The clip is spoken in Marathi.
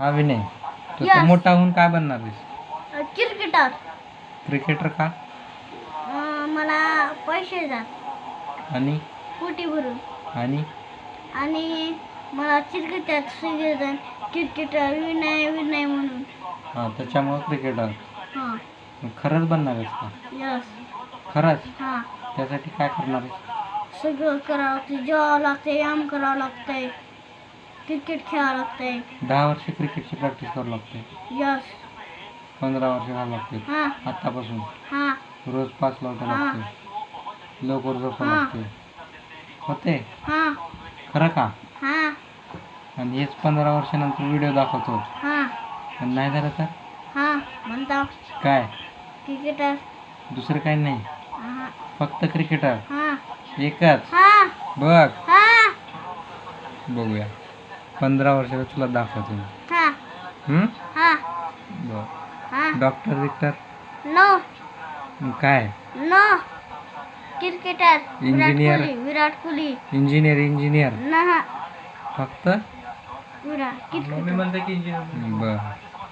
हा विनय तू Yes. मोठा होऊन काय बनणार आहेस? क्रिकेटर. क्रिकेटर का? मला पैसे जात आणि? पोटी भरून. आणि? आणि मला क्रिकेटर सगळेजण क्रिकेटर विनय विनय म्हणून. हा त्याच्यामुळं क्रिकेटर. हां. खरंच बनणार आहेस का? यस खरंच? हां. त्यासाठी काय करणार आहेस? सगळं करावं लागतं जेवावं लागतंय व्यायाम करावं लागतंय. क्रिकेट खेळावं लागतंय. दहा वर्ष क्रिकेटची प्रॅक्टिस करावं लागते यस पंधरा वर्ष घालावं लागते हां. आत्तापासून. हां. रोज पाच लावता हा. लागते लवकर झोपावं हा. लागते होते हां. खरं का? हां. आणि हेच पंधरा वर्षानंतर व्हिडिओ दाखवतो. हां. आणि नाही झालं तर? हां. म्हणता. काय? क्रिकेटर दुसरं काही नाही. हां. फक्त क्रिकेटर हां. एकच. हां. बघ. हां. बघूया. पंधरा वर्षाला तुला दाखवतो. मी. हां? हम्म? हां हां. Doctor Victor? नो. मग काय? No. Cricketer. Virat Engineer. Kohli. Virat Kohli. Engineer engineer ना फक्त? विराट क्रिकेटर. बर.